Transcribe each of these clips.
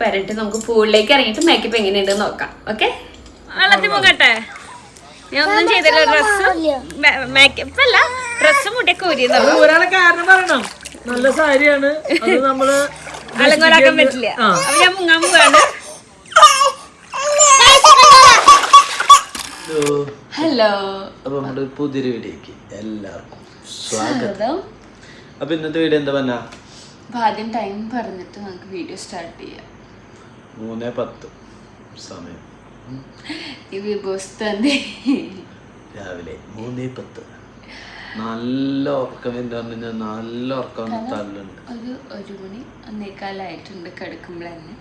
വരട്ടെ നമുക്ക് പൂളിലേക്ക് ഇറങ്ങിയിട്ട് മേക്കപ്പ് എങ്ങനെയുണ്ട് നോക്കാം. ഓക്കെ വെള്ളത്തിൽ മുങ്ങട്ടെ? ഞാൻ ഒന്നും ചെയ്തില്ല ഡ്രസ് മേക്കപ്പ് അല്ല ഡ്രസ് മുടിയൊക്കെ ഊരിയെന്നുള്ളൂ ഒരാളെ കാരണം പറയണം. നല്ല സാരിയാണ്. അത് നമ്മൾ അലങ്കോലാക്കാൻ പറ്റില്ല. ആ. അപ്പൊ ഞാൻ മുങ്ങാൻ പോവാണ്. ഹലോ. അപ്പൊ നമ്മുടെ പുതിയൊരു വീഡിയോക്ക് എല്ലാവർക്കും സ്വാഗതം. സ്വാഗതം. അപ്പൊ ഇന്നത്തെ വീഡിയോ എന്താ പറഞ്ഞ ആദ്യം ടൈം പറഞ്ഞിട്ട് നമുക്ക് വീഡിയോ സ്റ്റാർട്ട് ചെയ്യാം. മൂന്നേ പത്ത് സമയം. രാവിലെ മൂന്ന് പത്ത്. നല്ല ഉറക്കം എന്ന് പറഞ്ഞു കഴിഞ്ഞാൽ നല്ല ഉറക്കം തല്ലുണ്ട്. ഒരു ഒരു മണി ഒന്നേക്കാലായിട്ടുണ്ട് കിടക്കുമ്പോൾ തന്നെ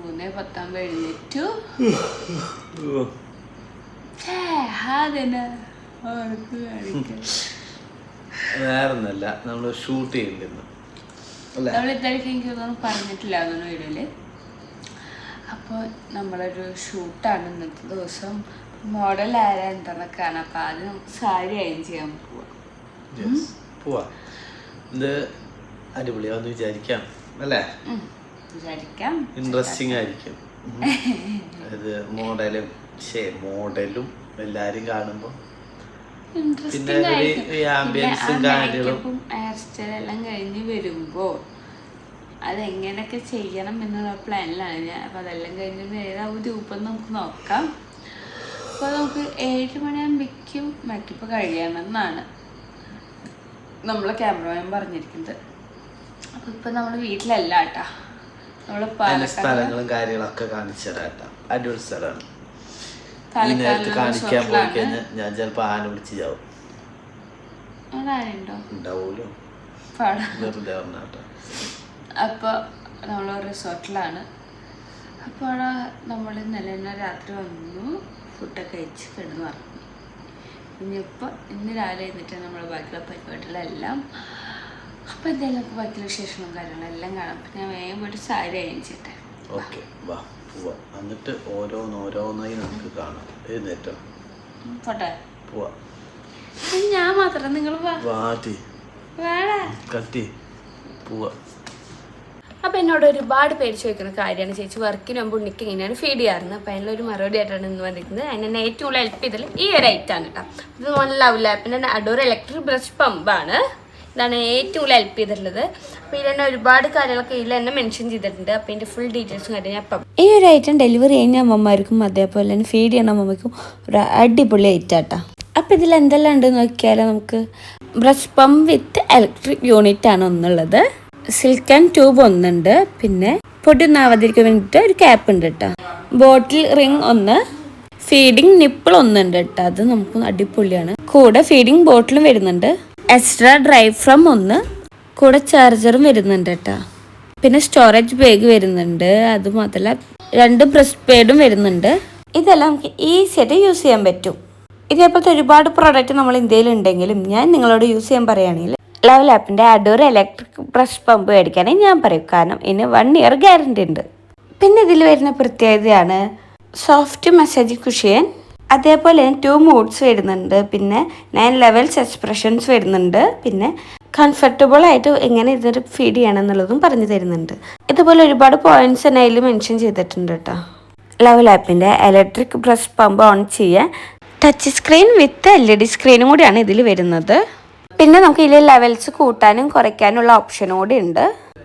മൂന്നേ പത്താകുമ്പോൾ എഴുന്നേറ്റു. വേറൊന്നല്ല നമ്മൾ ഷൂട്ട് ചെയ്യണ്ടെന്ന് നമ്മൾ ഇത്രയ്ക്ക് പറഞ്ഞിട്ടില്ല അതൊന്നും വീഡിയോയിൽ. അപ്പോൾ നമ്മളൊരു ഷൂട്ടാണ് ഇന്നത്തെ ദിവസം. മോഡൽ ആരാ എന്താന്നൊക്കെ കാണാം അപ്പോൾ ആദ്യം സാരി അയൻ ചെയ്യാൻ പോവാം. Yes. പോവാ. ഇത് അടിപൊളിയാന്ന് വിചാരിക്കാം അല്ലേ. വിചാരിക്കാം. ഇൻട്രസ്റ്റിംഗ് ആയിരിക്കും. അത് മോഡലും ശേ മോഡലും എല്ലാരും കാണുമ്പോ. പിന്നെ ഇൻട്രസ്റ്റിംഗ് ആയിരിക്കും. ആംബിയൻസും കാര്യങ്ങളും. ഹെയർ സ്റ്റൈൽ എല്ലാം കഴിഞ്ഞ് വരുമ്പോൾ അതെങ്ങനെയൊക്കെ ചെയ്യണം എന്നുള്ള പ്ലാനിലാണ്. ഞാൻ അപ്പം അതെല്ലാം കഴിഞ്ഞിട്ട് ഏതാവും രൂപം നമുക്ക് നോക്കാം. അപ്പോൾ നമുക്ക് ഏഴ് മണിയാകുമ്പോഴേക്കും മേക്കപ്പ് കഴിയണമെന്നാണ് നമ്മൾ ക്യാമറമാൻ പറഞ്ഞിരിക്കുന്നത്. അപ്പോൾ ഇപ്പം നമ്മൾ വീട്ടിലല്ല കേട്ടാ നമ്മൾ പല സ്ഥലങ്ങളും കാര്യങ്ങളൊക്കെ കാണിച്ചു തരാം അടിപൊളി സ്ഥലമാണ്. ഈ നേരത്ത് കാണിക്കാൻ പോയി കഴിഞ്ഞാൽ ഞാൻ ചിലപ്പോ ആന വിളിച്ച് ചാവും. ഉണ്ടാവൂലോ? വെറുതെ പറഞ്ഞ കേട്ടോ അപ്പോൾ നമ്മൾ റിസോർട്ടിലാണ്. അപ്പോൾ അവിടെ നമ്മൾ ഇന്നലെ തന്നെ രാത്രി വന്നു ഫുഡൊക്കെ കഴിച്ച് കിടന്ന് പറഞ്ഞു ഇനിയിപ്പോൾ ഇന്ന് രാവിലെ എന്നിട്ട് നമ്മൾ ബാക്കിയുള്ള പരിപാടികളെല്ലാം. അപ്പോൾ എന്തായാലും നമുക്ക് ബാക്കിയുള്ള വിശേഷങ്ങളും കാര്യങ്ങളെല്ലാം കാണാം. അപ്പം ഞാൻ വേഗം പോയിട്ട് സാരി അയച്ചിട്ടെ ഓക്കെ വാ പോവാ. എന്നിട്ട് ഓരോന്നോരോന്നായി നമുക്ക് കാണാം. എഴുന്നേറ്റോ? പോട്ടെ. പോവാ. ഞാൻ മാത്രം നിങ്ങൾ വാ. വേണേ. കട്ടി പോവാ. അപ്പോൾ എന്നോട് ഒരുപാട് പേര് ചോദിക്കുന്ന കാര്യമാണ് ചേച്ചി വർക്കിന് മുമ്പ് ഉണ്ണിക്ക് എങ്ങനെയാണ് ഫീഡ് ചെയ്യാറുണ്ട് അപ്പോൾ അതിനൊരു മറുപടി ആയിട്ടാണ് ഇന്ന് വന്നിരിക്കുന്നത്. അതിനെ ഏറ്റവും കൂടുതൽ ഹെൽപ്പ് ചെയ്തത് ഈ ഒരു ഐറ്റാണ് കേട്ടോ. ഇത് നല്ല ലവ് ലാപ്പിന്റെ അടൂർ ഇലക്ട്രിക് ബ്രഷ് പമ്പാണ് ഇതാണ് ഏറ്റവും കൂടുതൽ ഹെൽപ്പ് ചെയ്തിട്ടുള്ളത്. അപ്പോൾ ഇതിൽ തന്നെ ഒരുപാട് കാര്യങ്ങളൊക്കെ ഇതിൽ തന്നെ മെൻഷൻ ചെയ്തിട്ടുണ്ട്. അപ്പോൾ ഇതിന്റെ ഫുൾ ഡീറ്റെയിൽസും കാര്യം ഞാൻ അപ്പം ഈ ഒരു ഐറ്റം ഡെലിവറി ചെയ്യുന്ന അമ്മമാർക്കും അതേപോലെ തന്നെ ഫീഡ് ചെയ്യുന്ന അമ്മമാർക്കും ഒരു അടിപൊളി ഐറ്റാട്ടാ അപ്പം ഇതിൽ എന്തെല്ലാം ഉണ്ട് നോക്കിയാലോ നമുക്ക്. Breast pump with electric unit ആണ് ഒന്നുള്ളത്. സിൽക്ക് ആൻഡ് ട്യൂബ് ഒന്നുണ്ട്. പിന്നെ പൊടി ഒന്നാവാതിരിക്കാൻ വേണ്ടിയിട്ട് ഒരു ക്യാപ്പ് ഉണ്ട് കേട്ടോ ബോട്ടിൽ റിംഗ് ഒന്ന്. ഫീഡിങ് നിപ്പിൾ ഒന്നുണ്ട് കേട്ടോ അത് നമുക്ക് അടിപൊളിയാണ്. കൂടെ ഫീഡിങ് ബോട്ടിലും വരുന്നുണ്ട്. എക്സ്ട്രാ ഡ്രൈ ഫ്രം ഒന്ന്. കൂടെ ചാർജറും വരുന്നുണ്ട് കേട്ടോ പിന്നെ സ്റ്റോറേജ് ബാഗ് വരുന്നുണ്ട്. അത് മാത്രമല്ല രണ്ട് ബ്രസ്റ്റ് പേഡും വരുന്നുണ്ട്. ഇതെല്ലാം നമുക്ക് ഈസി ആയിട്ട് യൂസ് ചെയ്യാൻ പറ്റും. ഇതേപോലത്തെ ഒരുപാട് പ്രോഡക്റ്റ് നമ്മൾ ഇന്ത്യയിൽ ഉണ്ടെങ്കിലും ഞാൻ നിങ്ങളോട് യൂസ് ചെയ്യാൻ പറയുകയാണെങ്കിൽ ലവ് ലാപ്പിന്റെ അഡോർ ഇലക്ട്രിക് ബ്രഷ് പമ്പ് മേടിക്കാനേ ഞാൻ പറയും. കാരണം ഇതിന് വൺ ഇയർ ഗ്യാരണ്ടി ഉണ്ട്. പിന്നെ ഇതിൽ വരുന്ന പ്രത്യേകതയാണ് സോഫ്റ്റ് മസാജ് കുഷ്യൻ അതേപോലെ ടു മൂഡ്സ് വരുന്നുണ്ട്. പിന്നെ നയൻ ലെവൽസ് എക്സ്പ്രഷൻസ് വരുന്നുണ്ട്. പിന്നെ കംഫർട്ടബിൾ ആയിട്ട് എങ്ങനെ ഇതൊരു ഫീഡ് ചെയ്യണം എന്നുള്ളതും പറഞ്ഞു തരുന്നുണ്ട്. ഇതുപോലെ ഒരുപാട് പോയിന്റ്സ് തന്നെ അതിൽ മെൻഷൻ ചെയ്തിട്ടുണ്ട് കേട്ടോ. ലെവൽ ആപ്പിന്റെ ഇലക്ട്രിക് ബ്രഷ് പമ്പ് ഓൺ ചെയ്യാൻ touch screen with L E D സ്ക്രീനും കൂടിയാണ് ഇതിൽ വരുന്നത്. പിന്നെ നമുക്ക് ഇതിൽ ലെവൽസ് കൂട്ടാനും കുറയ്ക്കാനുള്ള ഓപ്ഷനോടെ ഉണ്ട്.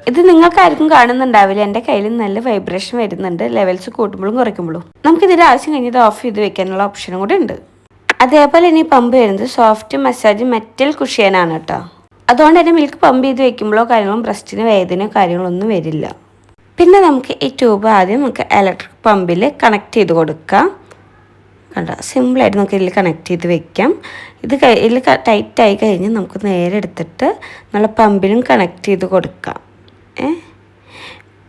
ഇത് നിങ്ങൾക്ക് ആർക്കും കാണുന്നുണ്ടാവില്ല. എന്റെ കയ്യിൽ നല്ല വൈബ്രേഷൻ വരുന്നുണ്ട്. ലെവൽസ് കൂട്ടുമ്പോഴും കുറയ്ക്കുമ്പോഴും. നമുക്ക് ഇതിന്റെ ആവശ്യം കഴിഞ്ഞത് ഓഫ് ചെയ്ത് വെക്കാനുള്ള ഓപ്ഷനും കൂടെ ഉണ്ട്. അതേപോലെ ഇനി പമ്പ് വരുന്നത് സോഫ്റ്റ് മസാജ് മെറ്റൽ കുഷ്യനാണ് കേട്ടോ. അതുകൊണ്ട് തന്നെ മിൽക്ക് പമ്പ് ചെയ്ത് വെക്കുമ്പോഴോ കാര്യങ്ങളും ബ്രസ്റ്റിന് വേദനയോ കാര്യങ്ങളൊന്നും വരില്ല. പിന്നെ നമുക്ക് ഈ ട്യൂബ് ആദ്യം നമുക്ക് ഇലക്ട്രിക് പമ്പിൽ കണക്ട് ചെയ്ത് കൊടുക്കാം. കണ്ട? സിമ്പിളായിട്ട് നമുക്ക് ഇതിൽ കണക്ട് ചെയ്ത് വെക്കാം. ഇത് ഇതിൽ ടൈറ്റ് ആയി കഴിഞ്ഞ് നമുക്ക് നേരെ എടുത്തിട്ട് നല്ല പമ്പിലും കണക്ട് ചെയ്ത് കൊടുക്കാം. ഏ?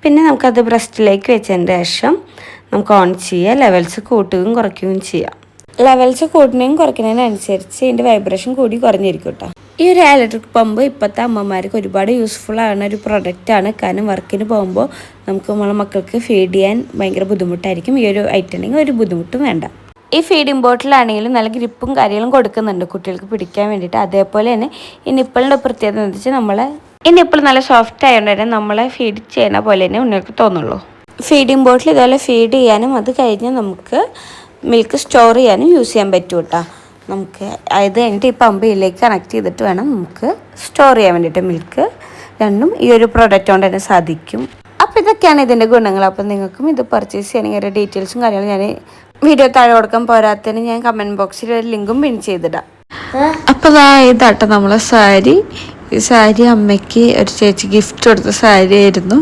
പിന്നെ നമുക്കത് ബ്രസ്റ്റിലേക്ക് വെച്ചതിന് ശേഷം നമുക്ക് ഓൺ ചെയ്യാം. ലെവൽസ് കൂട്ടുകയും കുറയ്ക്കുകയും ചെയ്യാം. ലെവൽസ് കൂട്ടുന്നതും കുറയ്ക്കുന്നതിനനുസരിച്ച് ഇതിന്റെ വൈബ്രേഷൻ കൂടി കുറഞ്ഞിരിക്കും കേട്ടോ ഈ ഒരു ഇലക്ട്രിക് പമ്പ് ഇപ്പോഴത്തെ അമ്മമാർക്ക് ഒരുപാട് യൂസ്ഫുൾ ആവുന്ന ഒരു പ്രൊഡക്റ്റാണ് കാരണം വർക്കിന് പോകുമ്പോൾ നമുക്ക് നമ്മളെ മക്കൾക്ക് ഫീഡ് ചെയ്യാൻ ഭയങ്കര ബുദ്ധിമുട്ടായിരിക്കും. ഈ ഒരു ഐറ്റം ഒരു ബുദ്ധിമുട്ടും വേണ്ട. ഈ ഫീഡിംഗ് ബോട്ടിലാണെങ്കിലും നല്ല ഗ്രിപ്പും കാര്യങ്ങളും കൊടുക്കുന്നുണ്ട് കുട്ടികൾക്ക് പിടിക്കാൻ വേണ്ടിയിട്ട്. അതേപോലെ തന്നെ ഈ നിപ്പിളിന്റെ പ്രത്യേകത എന്ന് വെച്ചാൽ നമ്മളെ ഈ നിപ്പിൾ നല്ല സോഫ്റ്റ് ആയതുകൊണ്ട് തന്നെ നമ്മളെ ഫീഡ് ചെയ്യുന്ന പോലെ തന്നെ ഉണ്ണികൾക്ക് തോന്നുള്ളൂ. ഫീഡിംഗ് ബോട്ടിൽ ഇതുപോലെ ഫീഡ് ചെയ്യാനും അത് കഴിഞ്ഞ് നമുക്ക് മിൽക്ക് സ്റ്റോർ ചെയ്യാനും യൂസ് ചെയ്യാൻ പറ്റും കേട്ടോ നമുക്ക് അത് കഴിഞ്ഞിട്ട് ഈ പമ്പയിലേക്ക് കണക്ട് ചെയ്തിട്ട് വേണം നമുക്ക് സ്റ്റോർ ചെയ്യാൻ വേണ്ടിയിട്ട് മിൽക്ക് രണ്ടും ഈ ഒരു പ്രൊഡക്റ്റ് കൊണ്ട് തന്നെ സാധിക്കും. അപ്പോൾ ഇതൊക്കെയാണ് ഇതിന്റെ ഗുണങ്ങൾ. അപ്പോൾ നിങ്ങൾക്കും ഇത് പർച്ചേസ് ചെയ്യണമെങ്കിൽ ഡീറ്റെയിൽസും കാര്യങ്ങളും ഞാൻ വീഡിയോ താഴെ കൊടുക്കാൻ പോരാത്തതിന് ഞാൻ കമന്റ് ബോക്സിൽ ഒരു ലിങ്കും പിൻ ചെയ്തിടാം. അപ്പോൾ ഇതാ ഇതാട്ടോ നമ്മളെ സാരി. ഈ സാരി അമ്മയ്ക്ക് ഒരു ചേച്ചി ഗിഫ്റ്റ് കൊടുത്ത സാരി ആയിരുന്നു.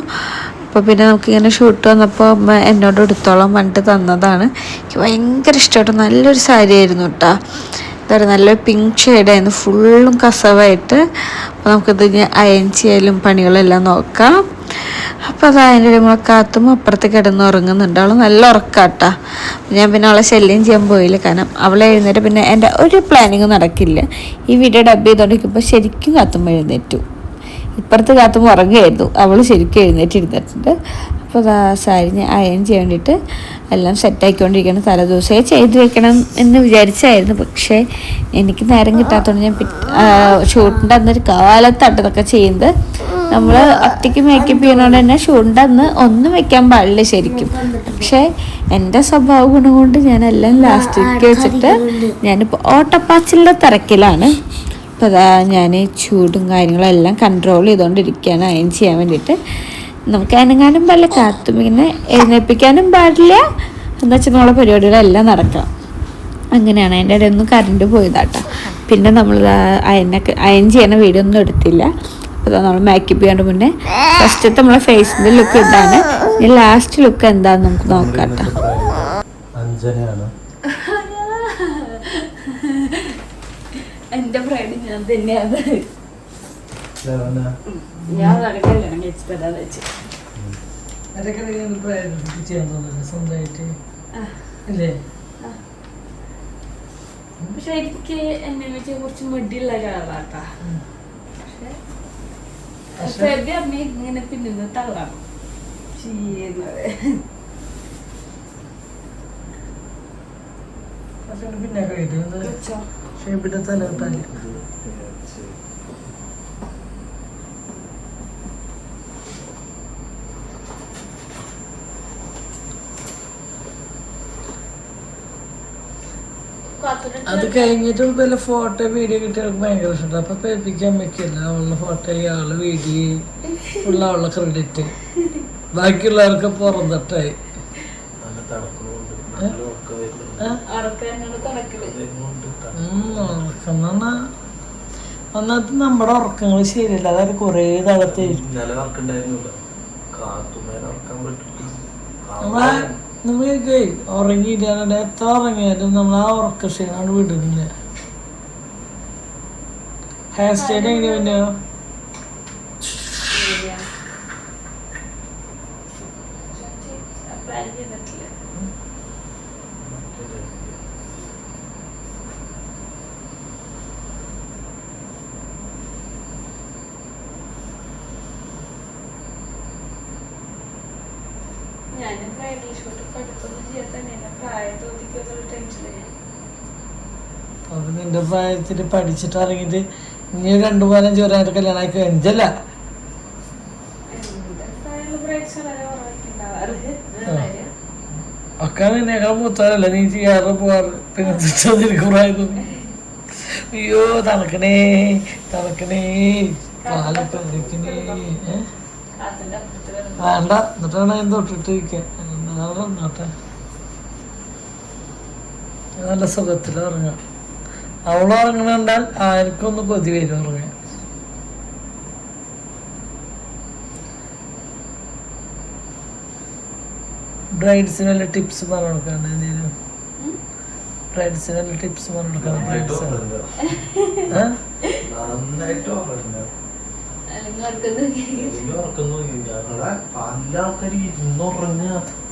അപ്പോൾ പിന്നെ നമുക്കിങ്ങനെ ഷൂട്ട് വന്നപ്പോൾ അമ്മ എന്നോട് എടുത്തോളം പണ്ട് തന്നതാണ്. എനിക്ക് ഭയങ്കര ഇഷ്ടപ്പെട്ടു നല്ലൊരു സാരി ആയിരുന്നു കേട്ടോ എന്താ നല്ല പിങ്ക് ഷെയ്ഡായിരുന്നു ഫുള്ളും കസവായിട്ട്. അപ്പോൾ നമുക്കിത് അയൺ ചെയ്യലും പണികളെല്ലാം നോക്കാം. അപ്പോൾ അത് അതിന്റെ നമ്മളെ കാത്തും അപ്പുറത്ത് കിടന്ന് ഉറങ്ങുന്നുണ്ട്. അവൾ നല്ല ഉറക്കാട്ടാ. ഞാൻ പിന്നെ അവളെ ശല്യം ചെയ്യാൻ പോയില്ല. കാരണം അവളെ എഴുന്നേറ്റ് പിന്നെ എന്റെ ഒരു പ്ലാനിങ് നടക്കില്ല. ഈ വീഡിയോ ഡബ് ചെയ്തുകൊണ്ടിരിക്കുമ്പോൾ ശരിക്കും കാത്തും എഴുന്നേറ്റു. ഇപ്പുറത്ത് കാത്തും ഉറങ്ങുമായിരുന്നു അവൾ ശരിക്കും എഴുന്നേറ്റ് ഇരുന്നിട്ടുണ്ട് അപ്പോൾ സാരി ഞാൻ അയൺ ചെയ്യാൻ വേണ്ടിയിട്ട് എല്ലാം തല ദിവസമേ ചെയ്ത് വെക്കണം എന്ന് വിചാരിച്ചായിരുന്നു. പക്ഷേ എനിക്ക് നേരം കിട്ടാത്തതുകൊണ്ട് ഞാൻ ഷൂട്ടിന്റെ അന്നൊരു കാലത്താണ് ഇതൊക്കെ ചെയ്യുന്നത്. നമ്മൾ ഒറ്റയ്ക്ക് മേക്കപ്പ് ചെയ്യണോണ്ട് തന്നെ ഷൂട്ടിന്റെ അന്ന് ഒന്നും വെക്കാൻ പാടില്ല ശരിക്കും. പക്ഷേ എന്റെ സ്വഭാവ ഗുണം കൊണ്ട് ഞാൻ എല്ലാം ലാസ്റ്റിലേക്ക് വെച്ചിട്ട് ഞാനിപ്പോൾ ഓട്ടപ്പാച്ചിലിന്റെ തിരക്കിലാണ്. അപ്പോൾ അതാ ഞാൻ ചൂടും കാര്യങ്ങളും എല്ലാം കൺട്രോൾ ചെയ്തുകൊണ്ടിരിക്കുകയാണ് അയൺ ചെയ്യാൻ വേണ്ടിയിട്ട്. നമുക്ക് അനങ്ങാനും പാടില്ല കാത്തും ഇങ്ങനെ എഴുന്നേൽപ്പിക്കാനും പാടില്ല. എന്ന് വെച്ചാൽ നമ്മളെ പരിപാടികളെല്ലാം നടക്കണം അങ്ങനെയാണ്. അതിന്റെ ഇടയിൽ ഒന്നും കറണ്ട് പോയതാട്ടോ പിന്നെ നമ്മൾ അയനൊക്കെ അയൻ ചെയ്യുന്ന വീഡിയോ ഒന്നും എടുത്തില്ല. അപ്പോൾ നമ്മൾ മേക്കപ്പ് ചെയ്യാണ്ട് മുന്നേ ഫസ്റ്റത്തെ നമ്മളെ ഫേസിന്റെ ലുക്ക് ഇതാണ്. ഇനി ലാസ്റ്റ് ലുക്ക് എന്താന്ന് നമുക്ക് നോക്കാം എന്റെ ഫ്രണ്ട് ഞാൻ തന്നെയാണ്. ഞാൻ കല്യാണം കഴിച്ചിട്ടാ വെച്ച്. അതൊക്കെ ചെയ്യാൻ തോന്നുന്നു സ്വന്തമായിട്ട്. ഇല്ലേ? പക്ഷെ എനിക്ക് എന്നെ വെച്ച് കുറച്ച് മടിയുള്ള ഒരാളാട്ടാ. പക്ഷെ ഫെബി അമ്മ ഇങ്ങനെ പിന്നിന്ന് തള്ളാണ്. ചെയ്യുന്നത്. പക്ഷെ പിന്നെ കഴിക്കുന്നത് ഷേപ്പിന്റെ തല അത് കഴിഞ്ഞിട്ട് വല്ല ഫോട്ടോ വീഡിയോ കിട്ടിയവർക്ക് ഭയങ്കര ഇഷ്ടം. അപ്പൊ പേപ്പിക്കാൻ വെക്കില്ല അവളുടെ ഫോട്ടോ അവൾ വീഡിയോ ഉള്ള അവളുടെ ക്രെഡിറ്റ് ബാക്കിയുള്ളവർക്ക് പുറന്തട്ടായി. നല്ല തണുക്കുന്നുണ്ട് നല്ല ഉറക്കം നമ്മുടെ ഉറക്കങ്ങൾ ശരിയല്ല. അതായത് കുറേ പറ്റില്ല. നമ്മളെ നമുക്ക് ഉറങ്ങിയിട്ടാണ് എത്ര ഉറങ്ങിയാലും നമ്മൾ ആ ഉറക്ക ക്ഷീണമാണ് വിടുന്നില്ല ഹെയർ സ്റ്റൈൽ എങ്ങനെയാ പിന്നെയോ പ്ലാൻ ചെയ്തിട്ടില്ല ഞാൻ ബ്രൈഡൽ ഷൂട്ട് പഠിപ്പൊന്നും ചെയ്യാൻ തന്നെയാണ് പ്രായം തോന്നിക്കൊരു ടെൻഷനില്ല അപ്പൊ നിന്റെ പ്രായത്തിൽ പഠിച്ചിട്ട് അല്ലെങ്കിൽ ഇനി രണ്ടു കാലം ചോരായിട്ട് കല്യാണം ആക്കി കുറവായിട്ടുണ്ടാവാറ് ഒക്കെ നിന്നേക്കാൾ മൂത്താറല്ല നീ ചെയ്യാറ് പോവാറ്. പിന്നെ അയ്യോ തണക്കണേ. തണക്കണേ. പാലൊക്കെ ഇരിക്കണേ വേണ്ട. എന്നിട്ടാണ് ഞാൻ നോട്ടെ നല്ല സുഖത്തിൽ ഉറങ്ങാം. അവൾ ആർക്കും ആർക്കൊന്ന് കൊതി വരും ഉറങ്ങാൻ. ബ്രൈഡ്സിന് വല്ല ടിപ്സ് പറഞ്ഞു കൊടുക്കാണ്ട് എന്തെങ്കിലും ബ്രൈഡ്സിന് വല്ല ടിപ്സ് പറഞ്ഞു നന്നായിട്ട് ബ്രൈഡ്സ്.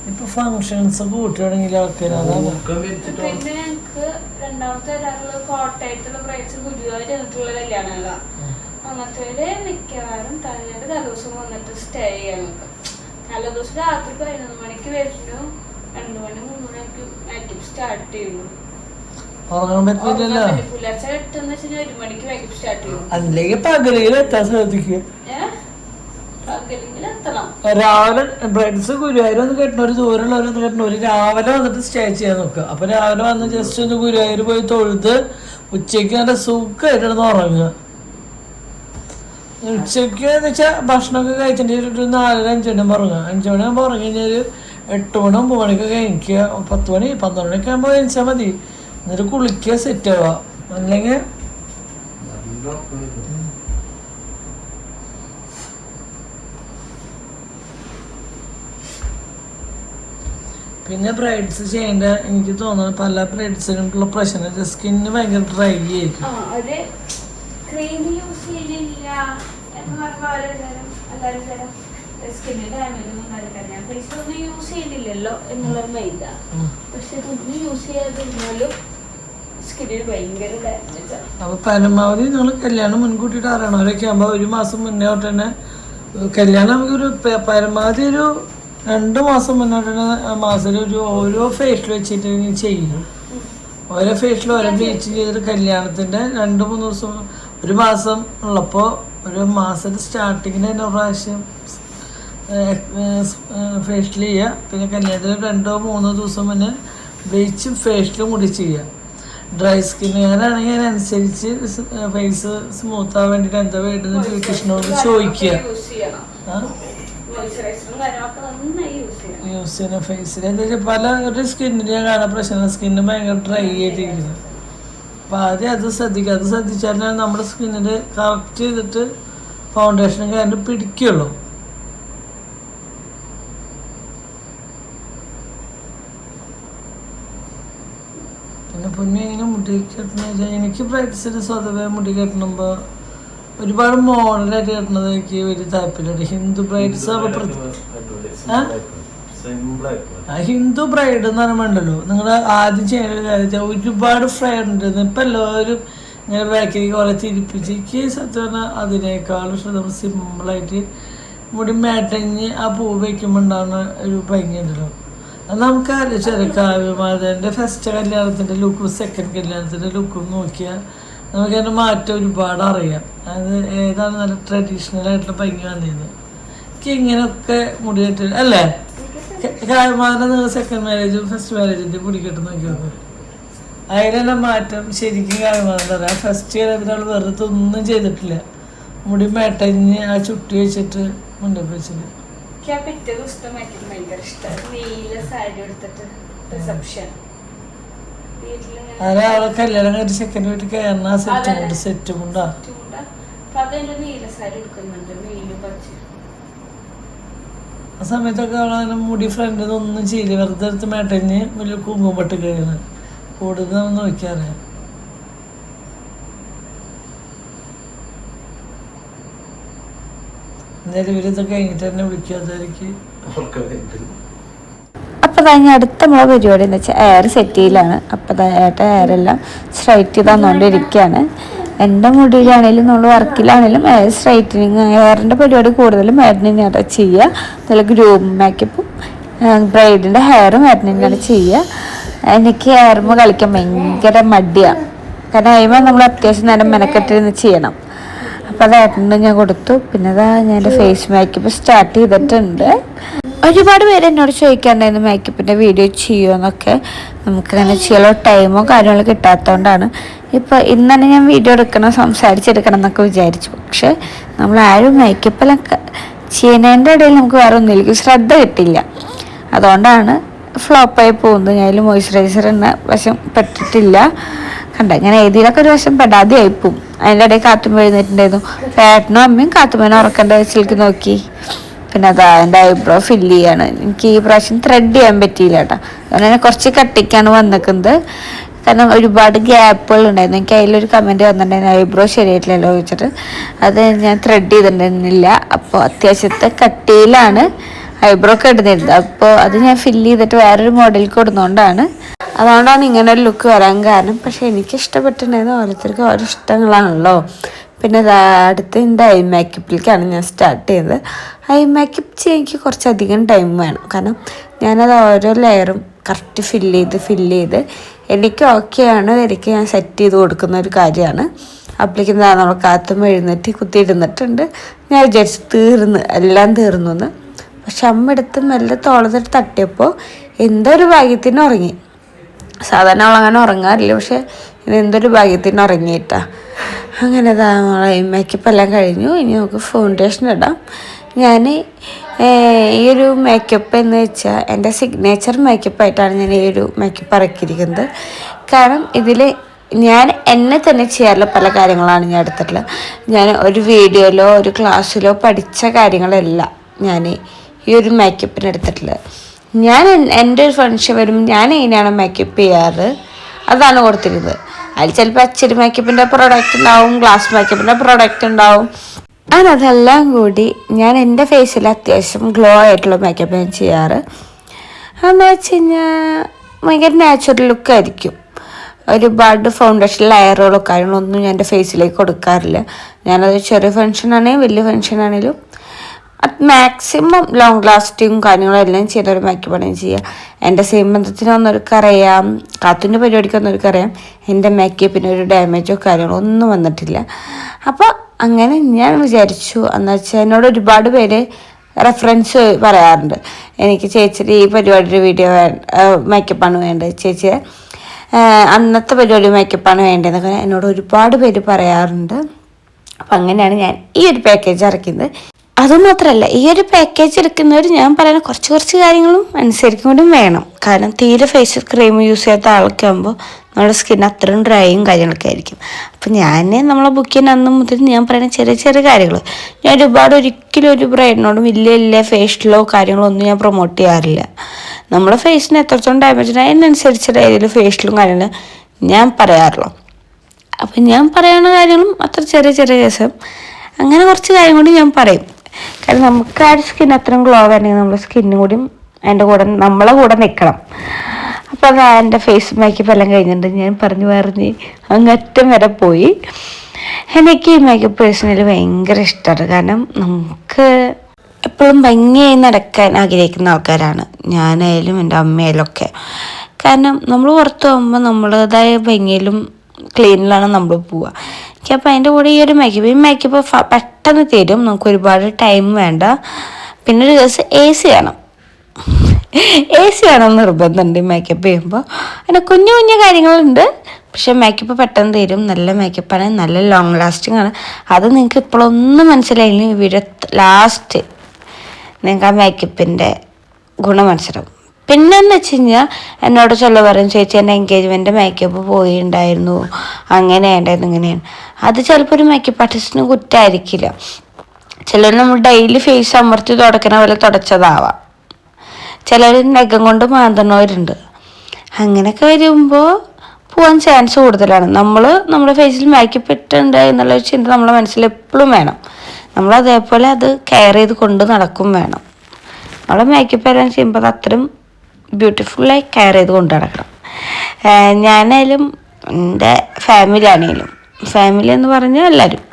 ഇപ്പൊ ഫങ്ഷൻസ് ഒക്കെ കൂട്ടുകയാണെങ്കിൽ ആൾക്കാർ അതാണ് ഉറക്കം വെച്ചിട്ട് ഉറങ്ങുക. പിന്നെ ഞങ്ങക്ക് രണ്ടാമത്തെ ഒരാൾ കോട്ടയത്തുള്ള പ്രയച്ച് ഗുരുവായൂർ ചെന്നിട്ടുള്ള കല്യാണങ്ങളാ. അങ്ങനത്തെ മിക്കവാറും തലേടെ തലേദിവസം വന്നിട്ട് സ്റ്റേ ചെയ്യാൻ നോക്കാം. തലേദിവസം രാത്രി പതിനൊന്ന് മണിക്ക് വരുന്നു രണ്ടു മണി മൂന്ന് മണിക്ക് സ്റ്റാർട്ട് ചെയ്യുന്നു ഒരു മണിക്ക് വൈകിട്ട് സ്റ്റാർട്ട് ചെയ്യും. അല്ലെങ്കിൽ പകലയിൽ എത്താൻ ശ്രദ്ധിക്കുക രാവിലെ ബ്രൈഡ്സ് ഗുരുവായൂർ ഒന്ന് കെട്ടണവര് കിട്ടണ ഒരു രാവിലെ വന്നിട്ട് സ്റ്റേ ചെയ്യാൻ നോക്കുക അപ്പൊ രാവിലെ വന്ന് ജസ്റ്റ് ഒന്ന് ഗുരുവായൂർ പോയി തൊഴുത് ഉച്ചയ്ക്ക് നല്ല സുഖമായിട്ടാണ് ഉറങ്ങുക. ഉച്ചയ്ക്ക് എന്ന് വെച്ചാൽ ഭക്ഷണമൊക്കെ കഴിച്ചിട്ട് ഒരു നാലര അഞ്ച് മണി ഉറങ്ങുക. അഞ്ച് മണിയാകുമ്പോൾ ഉറങ്ങി കഴിഞ്ഞാൽ ഒരു എട്ട് മണി ഒമ്പത് മണിക്കൊക്കെ കഴിക്കുക. പത്ത് മണി പന്ത്രണ്ട് മണിയൊക്കെ ആകുമ്പോൾ കഴിച്ചാൽ മതി. എന്നിട്ട് കുളിക്കുക സെറ്റ് ആവുക. അല്ലെങ്കിൽ പിന്നെ ബ്രൈഡ്സ് ചെയ്യേണ്ട എനിക്ക് തോന്നുന്നു പല ബ്രൈഡ്സിനും ഉള്ള പ്രശ്നം സ്കിന്ന് ഭയങ്കര ഡ്രൈ ആയിരിക്കും. യൂസ് ചെയ്തില്ലല്ലോ. പക്ഷെ യൂസ് ചെയ്യാതിരുന്നാലും അപ്പൊ പരമാവധി നിങ്ങൾ കല്യാണം മുൻകൂട്ടിയിട്ട് അറിയണവരൊക്കെ ആകുമ്പോൾ ഒരു മാസം മുന്നേ തന്നെ കല്യാണം നമുക്കൊരു പരമാവധി ഒരു രണ്ട് മാസം മുന്നേ തൊട്ട് തന്നെ ആ മാസത്തിൽ ഒരു ഓരോ ഫേഷ്യൽ വെച്ചിട്ട് ചെയ്യും. ഓരോ ഫേഷ്യൽ ഓരോ ബ്ലീച്ച് ചെയ്തിട്ട് കല്യാണത്തിന്റെ രണ്ട് മൂന്ന് ദിവസം ഒരു മാസം ഉള്ളപ്പോൾ ഒരു മാസത്തിൽ സ്റ്റാർട്ടിങ്ങിന് തന്നെ ഒരു പ്രാവശ്യം ഫേഷ്യൽ ചെയ്യുക. പിന്നെ കല്യാണത്തിന് രണ്ടോ മൂന്നോ ദിവസം മുന്നേ ബ്ലീച്ചും ഫേഷ്യലും കൂടി ചെയ്യുക. ഡ്രൈ സ്കിന്നുകാരാണെങ്കിൽ അതിനനുസരിച്ച് ഫേസ് സ്മൂത്ത് ആവാൻ വേണ്ടിയിട്ട് എന്താ വേണ്ടത് ബ്യൂട്ടീഷ്യനോട് ചോദിക്കുക. യൂസ് ചെയ്യുന്ന ഫേസിൽ എന്താ വെച്ചാൽ പല ഒരു സ്കിന്നിന്റെ കാണാൻ പ്രശ്നം സ്കിന്ന് ഭയങ്കര ഡ്രൈ ആയിട്ടിരിക്കുന്നത് അപ്പം ആദ്യം അത് ശ്രദ്ധിക്കുക. അത് ശ്രദ്ധിച്ചാലാണ് നമ്മുടെ സ്കിന്നിൽ കറക്റ്റ് ചെയ്തിട്ട് ഫൗണ്ടേഷനും കാര്യം പിടിക്കുള്ളൂ. പിന്നെ പൊന്നു ഇങ്ങനെ മുടി കെട്ടണമെന്ന് വെച്ചാൽ എനിക്ക് ബ്രൈറ്റ്സിന് സ്വതവേ മുടി കെട്ടണമ്പോൾ ഒരുപാട് മോഡലായിട്ട് കെട്ടണത് എനിക്ക് വലിയ താല്പര്യമുണ്ട്. ഹിന്ദു ബ്രൈഡ്സ് ഹിന്ദു ബ്രൈഡ് എന്ന് പറയുമ്പോണ്ടല്ലോ നിങ്ങൾ ആദ്യം ചെയ്യേണ്ട ഒരു കാര്യം ഒരുപാട് ഫ്രൈഡ് ഉണ്ട്. ഇപ്പം എല്ലാവരും ഇങ്ങനെ ബാക്കിലേക്ക് കുറെ തിരിപ്പിച്ച് എനിക്ക് സത്യം പറഞ്ഞാൽ അതിനേക്കാളും ശ്രദ്ധ സിമ്പിളായിട്ട് മുടി മേട്ടഞ്ഞ് ആ പൂ വയ്ക്കുമ്പോൾ ഉണ്ടാകുന്ന ഒരു ഭംഗിയുണ്ടല്ലോ. അത് നമുക്ക് ആലോചിച്ചാൽ കാവ്യമാതന്റെ ഫസ്റ്റ് കല്യാണത്തിന്റെ ലുക്കും സെക്കൻഡ് കല്യാണത്തിന്റെ ലുക്കും നോക്കിയാൽ നമുക്ക് അതിന്റെ മാറ്റം ഒരുപാട് അറിയാം. അത് ഏതാണ് നല്ല ട്രഡീഷണൽ ആയിട്ടുള്ള ഭംഗി വന്നിരുന്നത്. എനിക്ക് ഇങ്ങനെയൊക്കെ മുടി കെട്ടി അല്ലേ? കായമാന നിങ്ങൾ സെക്കൻഡ് മാരേജും ഫസ്റ്റ് മാരേജിന്റെ മുടി കെട്ട് നോക്കി നോക്കും അതിലെന്നെ മാറ്റം? ശരിക്കും കായമാനം അറിയാം ഫസ്റ്റ് ഇയർ അതിനാൾ വെറുതെ ഒന്നും ചെയ്തിട്ടില്ല. മുടി മേട്ടഞ്ഞ് ആ ചുട്ടി വെച്ചിട്ട് മുണ്ടപ്പ് വെച്ചിട്ട് എനിക്ക് ആ പിറ്റേ ഭയങ്കര ഇഷ്ടമാണ് നീല സാരി എടുത്തിട്ട് റിസപ്ഷൻ വീട്ടിലിങ്ങനെ അവളെ കല്യാണം കഴിഞ്ഞ് സെക്കൻഡ് വീട്ടിൽ കയറുന്ന ആ സെറ്റ് മുണ്ട് സെറ്റ് പച്ച ആ സമയത്തൊക്കെ അവളെ മുടി ഫ്രണ്ടിൽ ഒന്നും ചെയ്യില്ല. വെറുതെ എടുത്ത് മേട്ടഞ്ഞ് വലിയ കുങ്കുമ്പട്ട് കഴിയുന്നത് കൂടുതൽ നമ്മൾ നോക്കിയാറിയാം എന്തായാലും ഇവരിതൊക്കെ കഴിഞ്ഞിട്ട് തന്നെ വിളിക്കാത്തവർക്ക് അപ്പോൾ തന്നെ അടുത്ത നമ്മളെ പരിപാടി എന്ന് വെച്ചാൽ എയർ സെറ്റ് ചെയ്യലാണ്. അപ്പോൾ ഏട്ട എയറെല്ലാം സ്ട്രൈറ്റ് തന്നുകൊണ്ടിരിക്കുകയാണ് എന്റെ മുടിയിലാണെങ്കിലും നമ്മൾ വർക്കിലാണെങ്കിലും എയർ സ്ട്രൈറ്റനിങ് എയറിന്റെ പരിപാടി കൂടുതലും ഏട്ടനെ തന്നെയാണ് ചെയ്യുക നല്ല ഗ്രൂം മേക്കപ്പും ബ്രൈഡിന്റെ ഹെയറും ഏട്ടൻ തന്നെയാണ് ചെയ്യുക എനിക്ക് എയർമ കളിക്കാൻ ഭയങ്കര മടിയാണ് കാരണം കഴിയുമ്പോൾ നമ്മൾ അത്യാവശ്യം നേരം മെനക്കെട്ടിരുന്ന് ചെയ്യണം. അപ്പോൾ അത് ഏട്ടന് ഞാൻ കൊടുത്തു. പിന്നെ അതാ ഞാൻ ഫേസ് മേക്കപ്പ് സ്റ്റാർട്ട് ചെയ്തിട്ടുണ്ട്. ഒരുപാട് പേര് എന്നോട് ചോദിക്കാറുണ്ടായിരുന്നു മേക്കപ്പിന്റെ വീഡിയോ ചെയ്യുമെന്നൊക്കെ നമുക്കങ്ങനെ ചെയ്യാനുള്ള ടൈമോ കാര്യങ്ങളോ കിട്ടാത്തതുകൊണ്ടാണ് ഇപ്പോൾ ഇന്ന് തന്നെ ഞാൻ വീഡിയോ എടുക്കണം സംസാരിച്ചെടുക്കണം എന്നൊക്കെ വിചാരിച്ചു. പക്ഷേ നമ്മൾ ആരും മേക്കപ്പിലൊക്കെ ചെയ്യുന്നതിന്റെ ഇടയിൽ നമുക്ക് വേറെ ഒന്നിലേക്ക് ശ്രദ്ധ കിട്ടില്ല. അതുകൊണ്ടാണ് ഫ്ലോപ്പായി പോകുന്നത്. ഞാൻ അതിൽ മോയ്സ്ചറൈസർ എന്ന വശം പെട്ടിട്ടില്ല. കണ്ട? ഞാൻ ഏതിലൊക്കെ ഒരു വശം പെടാതെ ആയിപ്പോവും അതിന്റെ ഇടയിൽ കാത്തുമ്പോൾ എഴുന്നേറ്റുണ്ടായിരുന്നു പേട്ടനും അമ്മയും കാത്തുമ്പനെ ഉറക്കേണ്ട വെച്ചിലേക്ക് നോക്കി. പിന്നെ അതാ എന്റെ ഐബ്രോ ഫില്ല് ചെയ്യാണ്. എനിക്ക് ഈ പ്രാവശ്യം ത്രെഡ് ചെയ്യാൻ പറ്റിയില്ല കേട്ടോ അതുകൊണ്ട് കുറച്ച് കട്ടിക്കാണ് വന്നിക്കുന്നത്. കാരണം ഒരുപാട് ഗ്യാപ്പുകൾ ഉണ്ടായിരുന്നു. എനിക്ക് അതിലൊരു കമന്റ് വന്നിട്ടുണ്ടായിരുന്നു. ഐബ്രോ ശരിയായിട്ടില്ലല്ലോ ചോദിച്ചിട്ട്. അത് ഞാൻ ത്രെഡ് ചെയ്തിട്ടുണ്ടായിരുന്നില്ല. അപ്പോൾ അത്യാവശ്യത്തെ കട്ടിയിലാണ് ഐബ്രോ ഒക്കെ ഇടുന്നിരുന്നത് അപ്പോൾ അത് ഞാൻ ഫില്ല് ചെയ്തിട്ട് വേറൊരു മോഡൽ കൊടുക്കുന്നതുകൊണ്ടാണ് അതുകൊണ്ടാണ് ഇങ്ങനെ ഒരു ലുക്ക് വരാൻ കാരണം. പക്ഷേ എനിക്ക് ഇഷ്ടപ്പെട്ടിട്ടുണ്ടായിരുന്നു ഓരോരുത്തർക്ക് ഓരോ ഇഷ്ടങ്ങളാണല്ലോ. പിന്നെ അടുത്ത എന്റെ ഐ മേക്കപ്പിലേക്കാണ് ഞാൻ സ്റ്റാർട്ട് ചെയ്തത്. ഐ മേക്കപ്പ് ചെയ്യാൻ എനിക്ക് കുറച്ചധികം ടൈം വേണം. കാരണം ഞാനത് ഓരോ ലെയറും കറക്റ്റ് ഫില്ല് ചെയ്ത് ഫില്ല് ചെയ്ത് എനിക്ക് ഓക്കെയാണ് എനിക്ക് ഞാൻ സെറ്റ് ചെയ്ത് കൊടുക്കുന്ന ഒരു കാര്യമാണ്. അപ്പോഴേക്കും നമ്മൾ കാത്തും എഴുന്നേറ്റ് കുത്തിയിരുന്നിട്ടുണ്ട് ഞാൻ വിചാരിച്ചു തീർന്ന് എല്ലാം തീർന്നു എന്ന്. പക്ഷെ അമ്മ എടുത്ത് മെല്ലെ തോളത്തിട്ട് തട്ടിയപ്പോൾ എന്തോ ഒരു ഭാഗ്യത്തിന് ഉറങ്ങി. സാധാരണ അങ്ങനെ ഉറങ്ങാറില്ല. പക്ഷെ എന്തൊരു ഭാഗ്യത്തിന് ഉറങ്ങിയിട്ടാ. അങ്ങനെ മേക്കപ്പ് എല്ലാം കഴിഞ്ഞു. ഇനി നമുക്ക് ഫൗണ്ടേഷൻ ഇടാം. ഞാൻ ഈ ഒരു മേക്കപ്പ് എന്ന് വെച്ചാൽ എന്റെ സിഗ്നേച്ചർ മേക്കപ്പ് ആയിട്ടാണ് ഞാൻ ഈ ഒരു മേക്കപ്പ് ഇറക്കിയിരിക്കുന്നത്. കാരണം ഇതിൽ ഞാൻ എന്നെ തന്നെ ചെയ്യാറുള്ള പല കാര്യങ്ങളാണ് ഞാൻ എടുത്തിട്ടുള്ളത്. ഞാൻ ഒരു വീഡിയോയിലോ ഒരു ക്ലാസ്സിലോ പഠിച്ച കാര്യങ്ങളല്ല ഞാൻ ഈ ഒരു മേക്കപ്പിന് എടുത്തിട്ടുള്ളത്. ഞാൻ എന്റെ ഒരു ഫംഗ്ഷൻ വരുമ്പോൾ ഞാൻ എങ്ങനെയാണ് മേക്കപ്പ് ചെയ്യാറ്? അതാണ് കൊടുത്തിരുന്നത് അതിൽ ചിലപ്പോൾ അച്ചടി മേക്കപ്പിന്റെ പ്രോഡക്റ്റ് ഉണ്ടാവും ഗ്ലാസ് മേക്കപ്പിന്റെ പ്രോഡക്റ്റ് ഉണ്ടാവും. അങ്ങനെ അതെല്ലാം കൂടി ഞാൻ എന്റെ ഫേസിൽ അത്യാവശ്യം ഗ്ലോ ആയിട്ടുള്ള മേക്കപ്പ് ഞാൻ ചെയ്യാറ്. അതെന്ന് വെച്ച് കഴിഞ്ഞാൽ ഭയങ്കര നാച്ചുറൽ ലുക്കായിരിക്കും ഒരുപാട് ഫൗണ്ടേഷൻ ലെയറുകളോ കാര്യങ്ങളൊന്നും ഞാൻ എന്റെ ഫേസിലേക്ക് കൊടുക്കാറില്ല. ഞാനത് ചെറിയ ഫങ്ഷൻ ആണെങ്കിലും വലിയ ഫങ്ഷൻ ആണെങ്കിലും മാക്സിമം ലോങ് ലാസ്റ്റിങ്ങും കാര്യങ്ങളും എല്ലാം ചെയ്യുന്ന ഒരു മേക്കപ്പാണ് ഞാൻ ചെയ്യുക എന്റെ വന്നവർക്ക് അറിയാം കാത്തിന്റെ പരിപാടിക്ക് വന്നവർക്ക് അറിയാം എന്റെ മേക്കപ്പിന് ഒരു ഡാമേജോ കാര്യങ്ങളോ ഒന്നും വന്നിട്ടില്ല. അപ്പോൾ അങ്ങനെ ഞാൻ വിചാരിച്ചു. എന്ന് വെച്ചാൽ എന്നോട് ഒരുപാട് പേര് റെഫറൻസ് പറയാറുണ്ട്. എനിക്ക് ചേച്ചിയുടെ ഈ പരിപാടിയുടെ വീഡിയോ മേക്കപ്പാണ് വേണ്ടത്. ചേച്ചി അന്നത്തെ പരിപാടി മേക്കപ്പാണ് വേണ്ടതെന്നൊക്കെ എന്നോട് ഒരുപാട് പേര് പറയാറുണ്ട്. അപ്പം അങ്ങനെയാണ് ഞാൻ ഈ ഒരു പാക്കേജ് ഇറക്കുന്നത് അതുമാത്രമല്ല ഈ ഒരു പാക്കേജ് എടുക്കുന്നവർ ഞാൻ പറയുന്ന കുറച്ച് കുറച്ച് കാര്യങ്ങളും അനുസരിക്കും കൂടി വേണം. കാരണം തീരെ ഫേസ് ക്രീം യൂസ് ചെയ്യാത്ത ആൾക്കാകുമ്പോൾ നമ്മുടെ സ്കിൻ അത്രയും ഡ്രൈയും കാര്യങ്ങളൊക്കെ ആയിരിക്കും. അപ്പം ഞാൻ നമ്മളെ ബുക്ക് ചെയ്യുന്ന അന്ന് മുതൽ ഞാൻ പറയുന്ന ചെറിയ ചെറിയ കാര്യങ്ങൾ ഞാൻ ഒരുപാട് ഒരിക്കലും ഒരു ബ്രൈഡിനോടും വലിയ വലിയ ഫേഷ്യലോ കാര്യങ്ങളോ ഒന്നും ഞാൻ പ്രൊമോട്ട് ചെയ്യാറില്ല. നമ്മളെ ഫേസിന് എത്രത്തോളം ഡാമേജ് ഉണ്ട് അതിനനുസരിച്ചുള്ള ഏതെങ്കിലും ഫേഷ്യലും കാര്യങ്ങളും ഞാൻ പറയാറുള്ളൂ. അപ്പം ഞാൻ പറയുന്ന കാര്യങ്ങളും അത്ര ചെറിയ ചെറിയ രസം അങ്ങനെ കുറച്ച് കാര്യം കൂടി ഞാൻ പറയും. കാരണം നമുക്ക് ആ സ്കിൻ അത്രയും ഗ്ലോ വരണമെങ്കിൽ നമ്മുടെ സ്കിന്നും കൂടി അതിന്റെ കൂടെ നമ്മളെ കൂടെ നിൽക്കണം അപ്പോൾ അത് എന്റെ ഫേസ് മേക്കപ്പ് എല്ലാം കഴിഞ്ഞിട്ട് ഞാൻ പറഞ്ഞു പറഞ്ഞ് അങ്ങറ്റം വരെ പോയി. എനിക്ക് ഈ മേക്കപ്പ് പേഴ്സണലി ഭയങ്കര ഇഷ്ടമാണ് കാരണം നമുക്ക് എപ്പോഴും ഭംഗിയായി നടക്കാൻ ആഗ്രഹിക്കുന്ന ആൾക്കാരാണ്. ഞാനായാലും എന്റെ അമ്മയായാലും ഒക്കെ. കാരണം നമ്മൾ പുറത്ത് പോകുമ്പോൾ നമ്മളേതായ ഭംഗിയിലും ക്ലീനിലാണ് നമ്മൾ പോവുക. എനിക്ക് അപ്പോൾ അതിന്റെ കൂടെ ഈ ഒരു മേക്കപ്പ് ഈ മേക്കപ്പ് പെട്ടെന്ന് തീരും. നമുക്ക് ഒരുപാട് ടൈം വേണ്ട. പിന്നെ ഒരു ദിവസം എ സി വേണം. എ സി വേണം നിർബന്ധമുണ്ട് മേക്കപ്പ് ചെയ്യുമ്പോൾ അങ്ങനെ കുഞ്ഞു കുഞ്ഞു കാര്യങ്ങളുണ്ട്. പക്ഷെ മേക്കപ്പ് പെട്ടെന്ന് തരും. നല്ല മേക്കപ്പാണ് നല്ല ലോങ് ലാസ്റ്റിംഗ് ആണ്. അത് നിങ്ങൾക്ക് ഇപ്പോഴൊന്നും മനസ്സിലായില്ല വീഡിയോ ലാസ്റ്റ് നിങ്ങൾക്ക് ആ മേക്കപ്പിന്റെ ഗുണം മനസ്സിലാവും. പിന്നെന്ന് വെച്ച് കഴിഞ്ഞാൽ എന്നോട് ചൊല്ല പറയും ചേച്ചി എന്റെ എൻഗേജ്മെന്റ് മേക്കപ്പ് പോയി ഉണ്ടായിരുന്നു അങ്ങനെ ഉണ്ടായിരുന്നു ഇങ്ങനെയാണ് അത് ചിലപ്പോൾ ഒരു മേക്കപ്പ് ആർട്ടിസ്റ്റിന് കുറ്റമായിരിക്കില്ല ചിലർ നമ്മൾ ഡെയിലി ഫേസ് അമർത്തി തുടക്കണ പോലെ തുടച്ചതാവാം. ചിലർ നഖം കൊണ്ട് മാന്തണവരുണ്ട് അങ്ങനെയൊക്കെ വരുമ്പോൾ പോകാൻ ചാൻസ് കൂടുതലാണ്. നമ്മൾ നമ്മുടെ ഫേസിൽ മേക്കപ്പ് ഇട്ടുണ്ട് എന്നുള്ള ചിന്ത നമ്മുടെ മനസ്സിൽ എപ്പോഴും വേണം. നമ്മൾ അതേപോലെ അത് കെയർ ചെയ്ത് കൊണ്ട് നടക്കും വേണം. നമ്മളെ മേക്കപ്പ് എല്ലാം ചെയ്യുമ്പോൾ അത് അത്രയും ബ്യൂട്ടിഫുള്ളായി കെയർ ചെയ്ത് കൊണ്ട് നടക്കണം. ഞാനായാലും എന്റെ ഫാമിലി ആണെങ്കിലും ഫാമിലി എന്ന് പറഞ്ഞാൽ എല്ലാവരും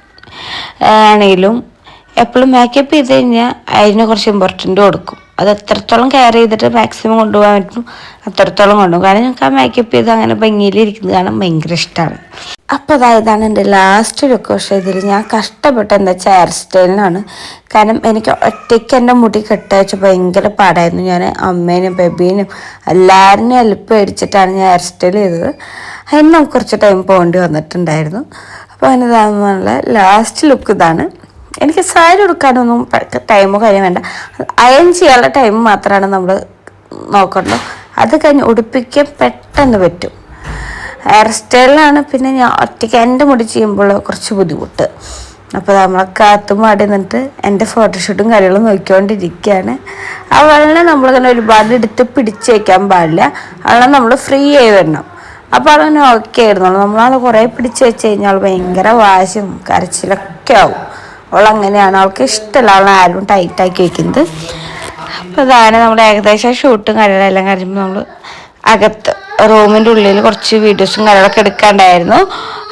ആണെങ്കിലും എപ്പോഴും മേക്കപ്പ് ചെയ്ത് കഴിഞ്ഞാൽ അതിന് കുറച്ച് ഇമ്പോർട്ടന്റ് കൊടുക്കും. അത് എത്രത്തോളം കെയർ ചെയ്തിട്ട് മാക്സിമം കൊണ്ടുപോകാൻ പറ്റും അത്രത്തോളം കൊണ്ടുപോകും. കാരണം ഞങ്ങൾക്ക് ആ മേക്കപ്പ് ചെയ്ത് അങ്ങനെ ഭംഗിയിലിരിക്കുന്നത് കാണാൻ ഭയങ്കര ഇഷ്ടമാണ് അപ്പോൾ അതായതാണ് എന്റെ ലാസ്റ്റ് ലുക്ക് പക്ഷേ ഇതിൽ ഞാൻ കഷ്ടപ്പെട്ട എന്താ വെച്ചാൽ ഹെയർ സ്റ്റൈലിനാണ് കാരണം എനിക്ക് ഒറ്റയ്ക്ക് എന്റെ മുടി കെട്ടയച്ച് ഭയങ്കര പാടായിരുന്നു. ഞാൻ അമ്മേനും ബബീനും എല്ലാവരിനും ഹെൽപ്പ് മേടിച്ചിട്ടാണ് ഞാൻ ഹെയർ സ്റ്റൈൽ ചെയ്തത്. അതിന് നമുക്ക് കുറച്ച് ടൈം പോകേണ്ടി വന്നിട്ടുണ്ടായിരുന്നു. അപ്പോൾ അതിനുള്ള ലാസ്റ്റ് ലുക്ക് ഇതാണ്. എനിക്ക് സാരി എടുക്കാനൊന്നും ടൈമോ കാര്യം വേണ്ട. അയൺ ചെയ്യാനുള്ള ടൈം മാത്രമാണ് നമ്മൾ നോക്കണ്ടോ. അത് കഴിഞ്ഞ് ഉടുപ്പിക്കാൻ പെട്ടെന്ന് പറ്റും. ഹെയർ സ്റ്റൈലിലാണ് പിന്നെ ഞാൻ ഒറ്റയ്ക്ക് എന്റെ മുടി ചെയ്യുമ്പോൾ കുറച്ച് ബുദ്ധിമുട്ട്. അപ്പോൾ നമ്മളെ കാത്തും പാടി നിന്നിട്ട് എന്റെ ഫോട്ടോഷൂട്ടും കാര്യങ്ങളും നോക്കിക്കൊണ്ടിരിക്കുകയാണ്. ആ വെള്ളം നമ്മളിങ്ങനെ ഒരുപാട് എടുത്ത് പിടിച്ച് വയ്ക്കാൻ പാടില്ല. അതെല്ലാം നമ്മൾ ഫ്രീ ആയി വരണം. അപ്പോൾ അതങ്ങനെ ഓക്കെ ആയിരുന്നു നമ്മളത് കുറേ പിടിച്ച് വെച്ച് കഴിഞ്ഞാൽ ഭയങ്കര വാശും കരച്ചിലൊക്കെ ആവും. അവൾ അങ്ങനെയാണ്. അവൾക്ക് ഇഷ്ടമല്ല. അവളെ ആരും ടൈറ്റാക്കി വെക്കുന്നത്. അപ്പോൾ അതാണ് നമ്മൾ ഏകദേശം ഷൂട്ടും കാര്യങ്ങളെല്ലാം കഴിയുമ്പോൾ നമ്മൾ അകത്ത് റൂമിന്റെ ഉള്ളിൽ കുറച്ച് വീഡിയോസും കാര്യങ്ങളൊക്കെ എടുക്കാണ്ടായിരുന്നു.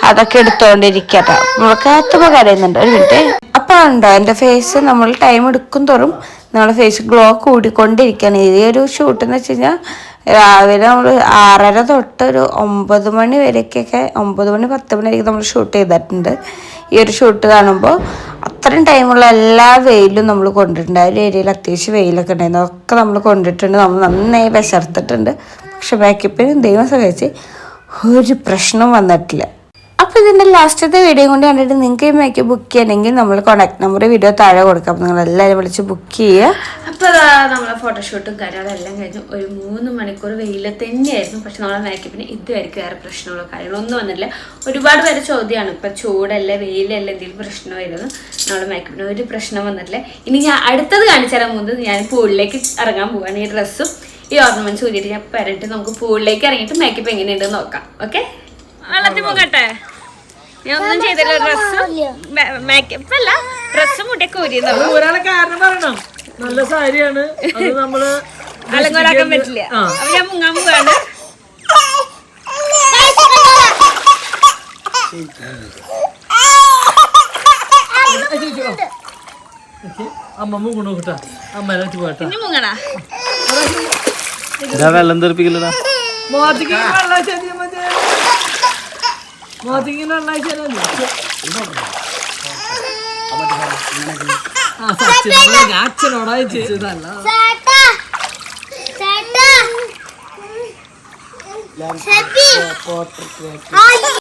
അതൊക്കെ എടുത്തോണ്ടിരിക്കട്ടെ. നമ്മൾക്ക് അകത്തുമ്പോൾ കരയുന്നുണ്ട്. ഒരു മിനിറ്റ്. അപ്പോൾ ഉണ്ടോ എന്റെ ഫേസ് നമ്മൾ ടൈം എടുക്കും തോറും നമ്മളെ ഫേസ് ഗ്ലോ കൂടിക്കൊണ്ടിരിക്കുകയാണ്. ഈ ഒരു ഷൂട്ട് എന്ന് വെച്ച് കഴിഞ്ഞാൽ രാവിലെ നമ്മൾ ആറര തൊട്ട് ഒരു ഒമ്പത് മണി വരെയൊക്കെ ഒമ്പത് മണി പത്ത് മണി വരെയൊക്കെ നമ്മൾ ഷൂട്ട് ചെയ്തിട്ടുണ്ട്. ഈ ഒരു ഷൂട്ട് കാണുമ്പോൾ അത്രയും ടൈമുള്ള എല്ലാ വെയിലും നമ്മൾ കൊണ്ടിട്ടുണ്ട്. ആ ഒരു ഏരിയയിൽ അത്യാവശ്യം വെയിലൊക്കെ ഉണ്ടായിരുന്നു. അതൊക്കെ നമ്മൾ കൊണ്ടിട്ടുണ്ട്. നമ്മൾ നന്നായി വിശർത്തിട്ടുണ്ട്. പക്ഷെ മേക്കപ്പിന് ദൈവം സഹായിച്ച് ഒരു പ്രശ്നം വന്നിട്ടില്ല. അപ്പോൾ ഇതിന്റെ ലാസ്റ്റത്തെ വീഡിയോ കൊണ്ട് കണ്ടിട്ട് നിങ്ങൾക്ക് ഈ മേക്കപ്പ് ബുക്ക് ചെയ്യണമെങ്കിൽ നമ്മൾ കോൺടാക്ട് നമ്പർ വീഡിയോ താഴെ കൊടുക്കാം. നിങ്ങൾ എല്ലാവരും വിളിച്ച് ബുക്ക് ചെയ്യുക. അപ്പോൾ നമ്മളെ ഫോട്ടോഷൂട്ടും കാര്യങ്ങളെല്ലാം കഴിഞ്ഞു. ഒരു മൂന്ന് മണിക്കൂർ വെയിൽ തന്നെയായിരുന്നു. പക്ഷെ നമ്മളെ മേക്കപ്പിന് ഇതുവരെയ്ക്ക് വേറെ പ്രശ്നങ്ങളോ കാര്യങ്ങളൊന്നും വന്നിട്ടില്ല. ഒരുപാട് പേര് ചോദ്യമാണ്. ഇപ്പം ചൂടല്ലേ വെയിലല്ല എന്തെങ്കിലും പ്രശ്നമായിരുന്നു നമ്മളെ മേക്കപ്പിന് ഒരു പ്രശ്നം വന്നിട്ടില്ല. ഇനി ഞാൻ അടുത്തത് കാണിച്ചു തരാൻ ഞാൻ പൂളിലേക്ക് ഇറങ്ങാൻ പോവാണ്. ഈ ഡ്രസ്സും ഈ ഓർണമെന്റ്സ് ചൂടിയിട്ട് ഞാൻ പറഞ്ഞിട്ട് നമുക്ക് പൂളിലേക്ക് ഇറങ്ങിയിട്ട് മേക്കപ്പ് എങ്ങനെയുണ്ടെന്ന് നോക്കാം. ഓക്കെ വെള്ളത്തിൽ പോകട്ടെ ഞാൻ ഒന്നും ചെയ്തില്ല ഡ്രസ്സ് മേക്കപ്പ് അല്ല ഡ്രസ്സ് മുടിയൊക്കെ ഊരിയെന്നുള്ളൂ ഒരാളെ കാരണം പറയണം. നല്ല സാരിയാണ്. അത് നമ്മൾ അലങ്കോലാക്കാൻ പറ്റില്ല. ആ. അപ്പൊ ഞാൻ മുങ്ങാൻ പോവാണ്. അമ്മമ്മ ഗുണോട്ടാ അമ്മ പോട്ടാ മുങ്ങണ? ഇതാ വെള്ളം തെറിപ്പിക്കില്ലടാ അച്ഛനോടായി ചോദിച്ചതല്ല ചേട്ടാ